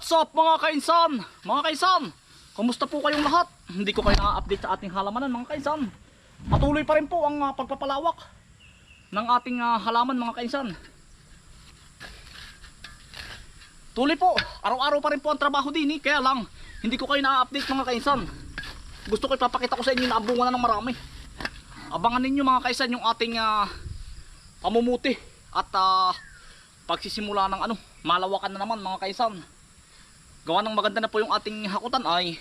What's up mga kainsan? Mga kainsan, kumusta po kayong lahat? Hindi ko kayo na-update sa ating halamanan mga kainsan. Patuloy pa rin po ang ah, pagpapalawak ng ating ah, halaman mga kainsan. Tuloy po, araw-araw pa rin po ang trabaho din eh. Kaya lang, hindi ko kayo na-update mga kainsan. Gusto ko ipapakita ko sa inyo na abungan na ng marami. Abangan ninyo mga kainsan yung ating ah, pamumuti at ah, pagsisimula ng ano, malawakan na naman mga kaisan. Gawa ng maganda na po yung ating hakutan ay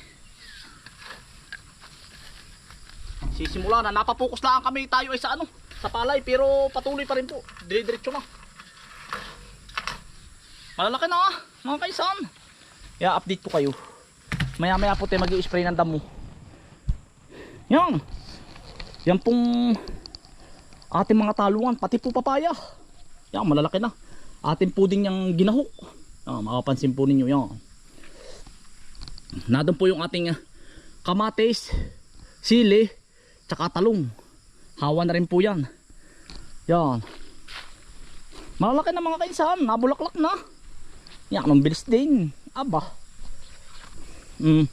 sisimula na. Napapokus lang kami tayo ay sa ano, sa palay pero patuloy pa rin po. Dire-diretso na. Malalaki na ah, mga kaisan. Yeah, update ko kayo. Maya maya po tayo mag spray ng damo. Yan. Yan pong ating mga talungan, pati po papaya. Yan, malalaki na. Ating po din yung ginahok. Ah, makapansin po ninyo yan. Nandun po yung ating ah, kamatis, sili, tsaka talong. Hawa na rin po yan. Yan. Malalaki na mga kainsan, nabulaklak na. Yan, anong bilis din. Aba. Hmm.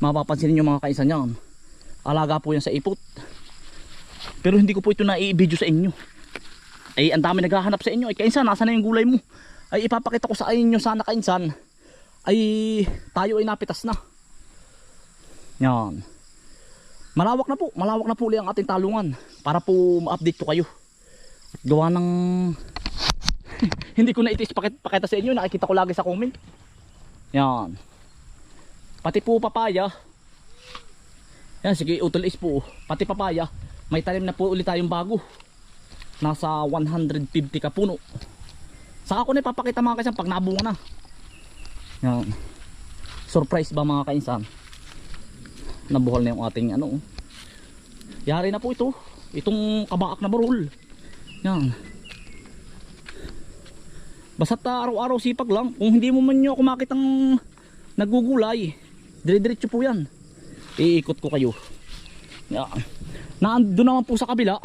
Mapapansin niyo mga kainsan yan. Alaga po yan sa ipot. Pero hindi ko po ito na i-video sa inyo. Ay, ang dami naghahanap sa inyo. Ay, kainsan, nasa na yung gulay mo? Ay, ipapakita ko sa inyo sana kainsan. Ay, tayo ay napitas na. Yan. Malawak na po. Malawak na po ulit ang ating talungan. Para po ma-update ko kayo. Gawa ng... hindi ko na itis pakit pakita sa inyo. Nakikita ko lagi sa comment. Yan. Pati po papaya. Yan, sige, utol is po. Pati papaya. May talim na po ulit tayong bago. Nasa 150 ka puno. Saka ko na ipapakita mga kaisan pag nabunga na. Yan. Surprise ba mga kainsan? Nabuhal na yung ating ano. oh. Yari na po ito. Itong kabaak na barul. Yan. Basta't ah, araw-araw sipag lang. Kung hindi mo man nyo ako makitang nagugulay, dire-diretso po yan. Iikot ko kayo. Yan. Naando naman po sa kabila,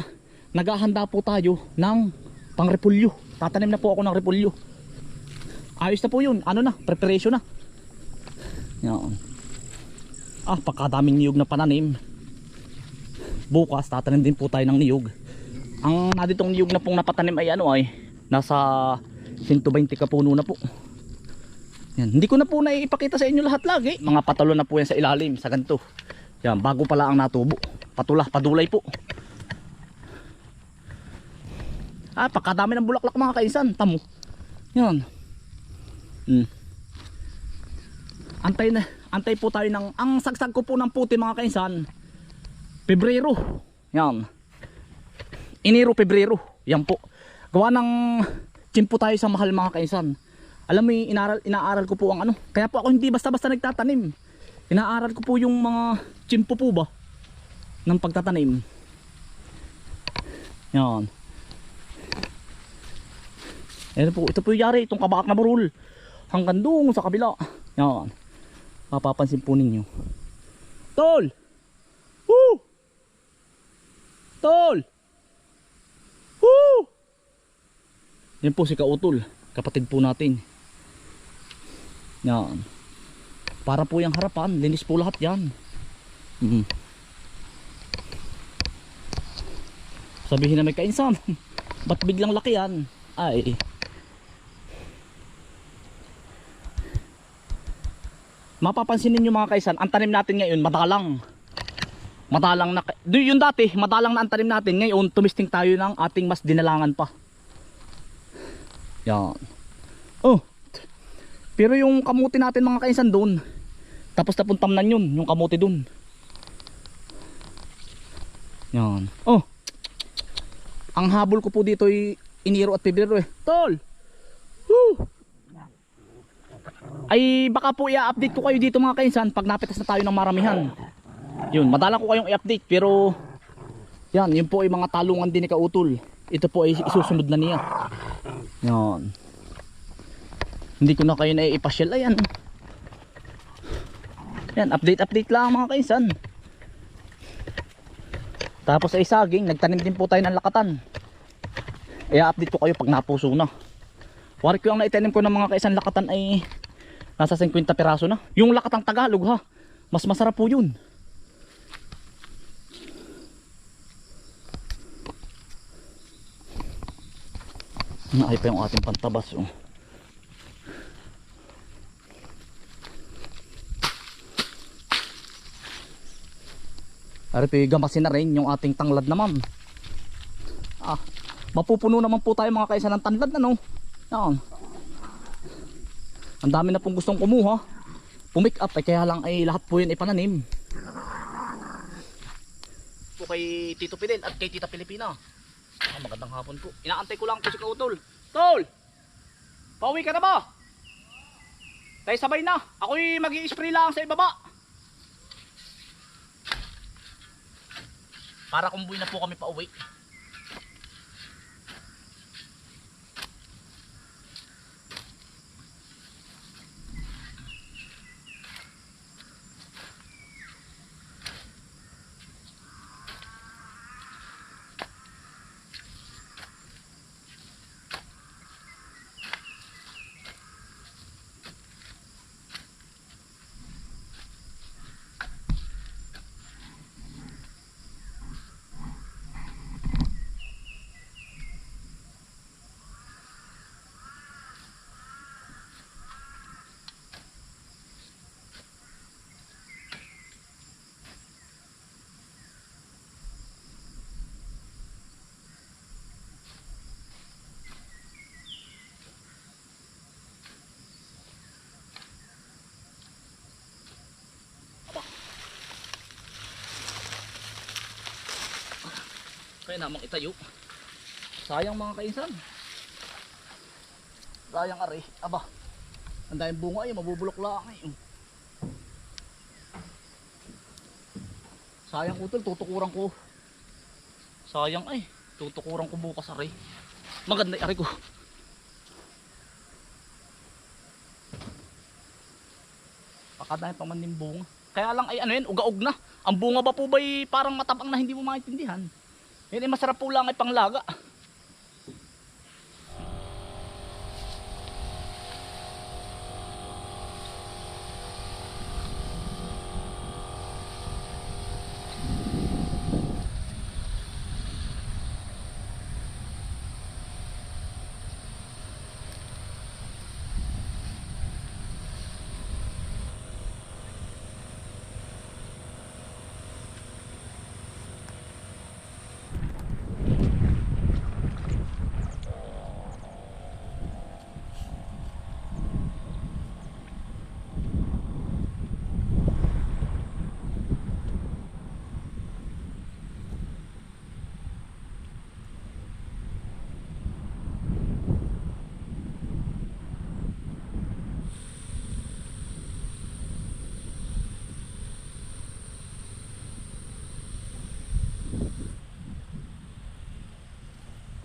naghahanda po tayo ng pangrepulyo. Tatanim na po ako ng repulyo. Ayos na po yun. Ano na, preparation na. Yan. Ah, pagkadaming niyog na pananim. Bukas, tatanim din po tayo ng niyog. Ang naditong niyog na pong napatanim ay ano ay, nasa 120 ka puno na po. Yan. Hindi ko na po naipakita sa inyo lahat lagi. Mga patalo na po yan sa ilalim, sa ganito. Yan, bago pala ang natubo. Patula, padulay po. Ah, pagkadami ng bulaklak mga kaisan. Tamo. Yan. Hmm. Antay na, antay po tayo ng, ang sagsag ko po ng puti mga kaisan. Pebrero. Yan. Enero, Pebrero. Yan po. Gawa ng tsimpo tayo sa mahal mga kaisan. Alam mo, inaaral, inaaral ko po ang ano. Kaya po ako hindi basta-basta nagtatanim. Inaaral ko po yung mga tsimpo po ba ng pagtatanim. Yan. Ayan po, ito po yung yari, itong kabak na burul. Hanggang doon sa kabila. Yan. Mapapansin po ninyo. Tol! Woo! Tol! Woo! Yan po si Kautol. Kapatid po natin. Yan. Para po yung harapan. Linis po lahat yan. Mhm. Sabihin na may kainsan. Ba't biglang laki yan? Ay. Mapapansin ninyo mga kaisan, ang tanim natin ngayon madalang. Madalang na, do yun dati, madalang na ang tanim natin. Ngayon, tumisting tayo ng ating mas dinalangan pa. Yan. Oh. Pero yung kamuti natin mga kaisan doon, tapos napuntam na yun, yung kamuti doon. Yan. Oh. Ang habol ko po dito ay Iniro at Pebrero eh. Tol! Woo! Ay baka po i-update ko kayo dito mga kainsan pag napitas na tayo ng maramihan. Yun, madala ko kayong i-update pero yan, yun po ay mga talungan din ni Kautol. Ito po ay isusunod na niya. Yan. Hindi ko na kayo na ipasyal. Ayan. Yan, update update lang mga kainsan. Tapos ay saging, nagtanim din po tayo ng lakatan. I-update ko kayo pag napuso na. Wari ko yung naitanim ko ng mga kaisan lakatan ay Nasa 50 piraso na. Yung lakatang Tagalog ha. Mas masarap po yun. Naay pa yung ating pantabas. Oh. Ari pa gamasin na rin yung ating tanglad na ma'am. Ah, mapupuno naman po tayo mga kaisa ng tanlad na no. Yan. Ang dami na pong gustong kumuha. Pumick up eh, kaya lang ay lahat po yun ipananim. Po kay Tito Fidel at kay Tita Pilipina. Ah, magandang hapon po. Inaantay ko lang po si Kautol. Tol! Pauwi ka na ba? Tayo sabay na. Ako'y mag spray lang sa ibaba. Para kumbuy na po kami pauwi. Kaya namang itayo. Sayang mga kainsan. Sayang ari. Aba. Ang daming bunga ay mabubulok lang ay. Sayang utol, tutukuran ko. Sayang ay, tutukuran ko bukas ari. Maganda ari ko. Pakadami pa man. Kaya lang ay ano yan, ugaog na. Ang bunga ba po ba'y parang matabang na hindi mo maintindihan? Yan ay masarap po lang ay panglaga.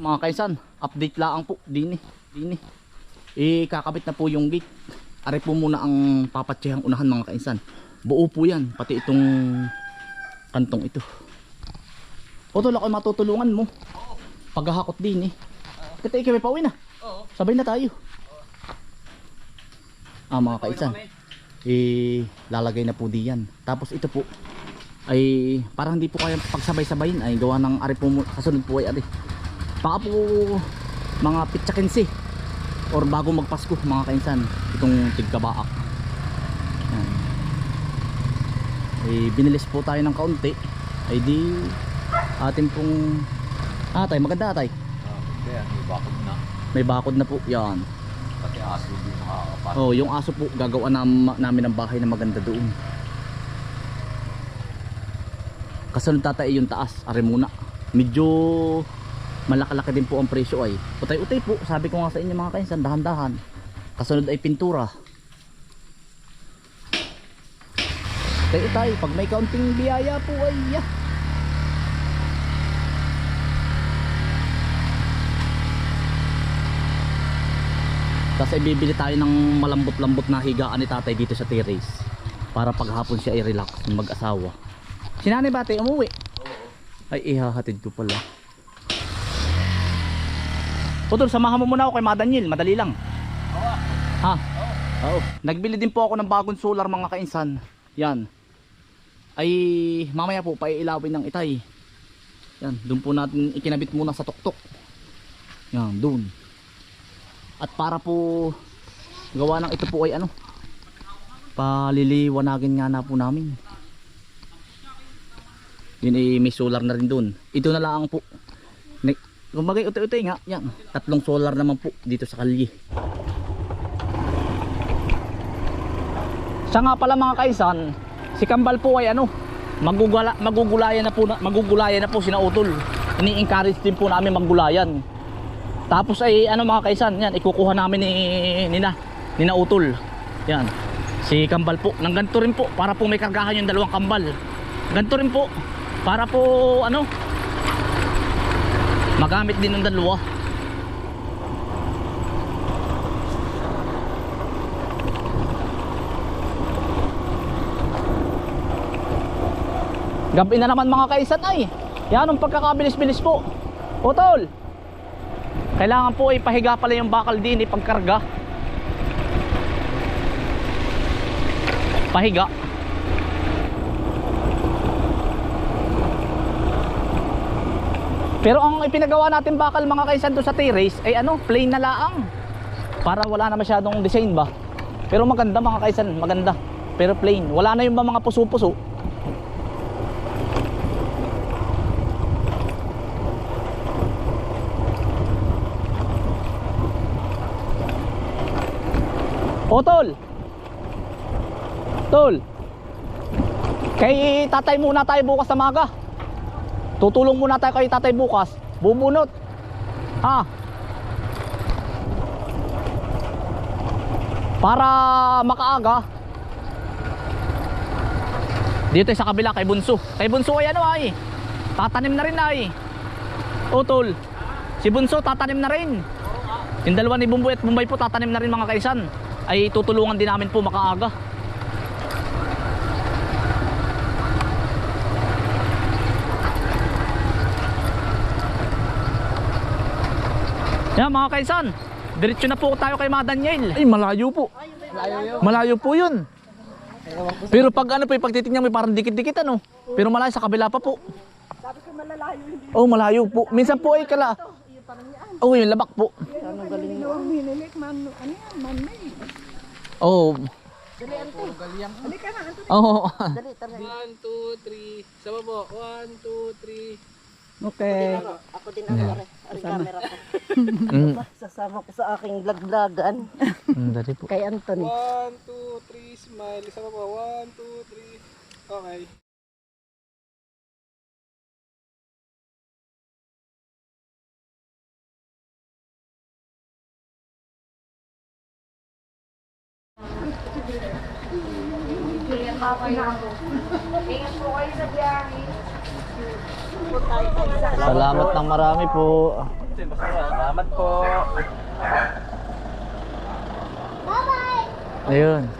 Mga kaisan, update lang po. Dini, dini. Eh, kakabit na po yung gate. Are po muna ang papatsihang unahan mga kaisan. Buo po yan, pati itong kantong ito. O tol, ako matutulungan mo. Paghahakot din eh. Kita ikaw may pauwi na. Sabay na tayo. Ah mga kaisan. Eh, lalagay na po diyan. Tapos ito po ay parang hindi po kaya pagsabay-sabayin ay gawa ng ari po kasunod po ay ari. Baka po mga pitsa 15 or bago magpasko mga kainsan itong tigkabaak. Yan. Eh, binilis po tayo ng kaunti ay di atin pong ah tay maganda tay Ah, kaya may bakod na. may bakod na po yan Pati aso din. Oh, yung aso po gagawa nam, namin ng bahay na maganda doon. Kasunod tatay yung taas, are muna. Medyo malaki-laki din po ang presyo ay. Utay-utay po, sabi ko nga sa inyo mga kainsan, dahan-dahan. Kasunod ay pintura. Utay-utay, pag may kaunting biyaya po ay yeah. Tapos ay bibili tayo ng malambot-lambot na higaan ni tatay dito sa terrace. Para paghapon siya i-relax ng mag-asawa. Si nanay bate umuwi. Ay ihahatid ko pala. Putol, samahan mo muna ako kay Madaniel. Madali lang. Oo. Ha? Oo. Nagbili din po ako ng bagong solar mga kainsan. Yan. Ay mamaya po paiilawin ng itay. Yan, doon po natin ikinabit muna sa tuktok. Yan, doon. At para po gawa ng ito po ay ano, paliliwanagin nga na po namin. Yun ay may solar na rin doon. Ito na lang po. Ne- Kumbaga uti-uti nga, yan. Tatlong solar naman po dito sa kalye. Siya nga pala mga kaisan, si Kambal po ay ano, magugula, magugulayan na po magugulayan na po sina Utol. Ini-encourage din po namin maggulayan. Tapos ay ano mga kaisan, yan ikukuha namin ni nina, nina Utol. Yan. Si Kambal po, nang ganito rin po para po may kargahan yung dalawang kambal. Ganito rin po para po ano magamit din ng dalawa. Gabi na naman mga kaisan ay. Yan ang pagkakabilis-bilis po. Utol. Kailangan po ipahiga pala yung bakal din ipagkarga. Pahiga. Pero ang ipinagawa natin bakal mga kaisan doon sa terrace ay ano, plain na laang. Para wala na masyadong design ba. Pero maganda mga kaisan, maganda. Pero plain. Wala na yung ba mga puso-puso. O tol. Tol. Kay tatay muna tayo bukas sa maga. Tutulong muna tayo kay tatay bukas. Bubunot. Ha? Para makaaga. Dito sa kabila kay Bunso. Kay Bunso ay ano ay. Tatanim na rin ay. O tol. Si Bunso tatanim na rin. Yung dalawa ni Bumboy at Bumbay po tatanim na rin mga kaisan. Ay tutulungan din namin po makaaga. Yan mga kaisan. Diretso na po tayo kay Ma Daniel. Ay malayo po. Malayo po yun. Pero pag ano po, pag titignan mo parang dikit-dikit ano. Pero malayo sa kabila pa po. Sabi ko malalayo hindi. Oh, malayo po. Minsan po ay kala. Oh, yung labak po. Ano galing mo? Minilik man ano yan, man may. Oh. Halika na, Anto. Oh. Dali, tara. One, two, three. Sama po. One, two, three. Okay. Ako din ako, yeah. Ang camera ko. mm. Sasama ko sa aking vlog-vlogan. Mm, dali po. Kay Anthony. One, two, three. Smile. Sama po. One, two, three. Okay. Salamat ng marami po. Salamat po. Ayun.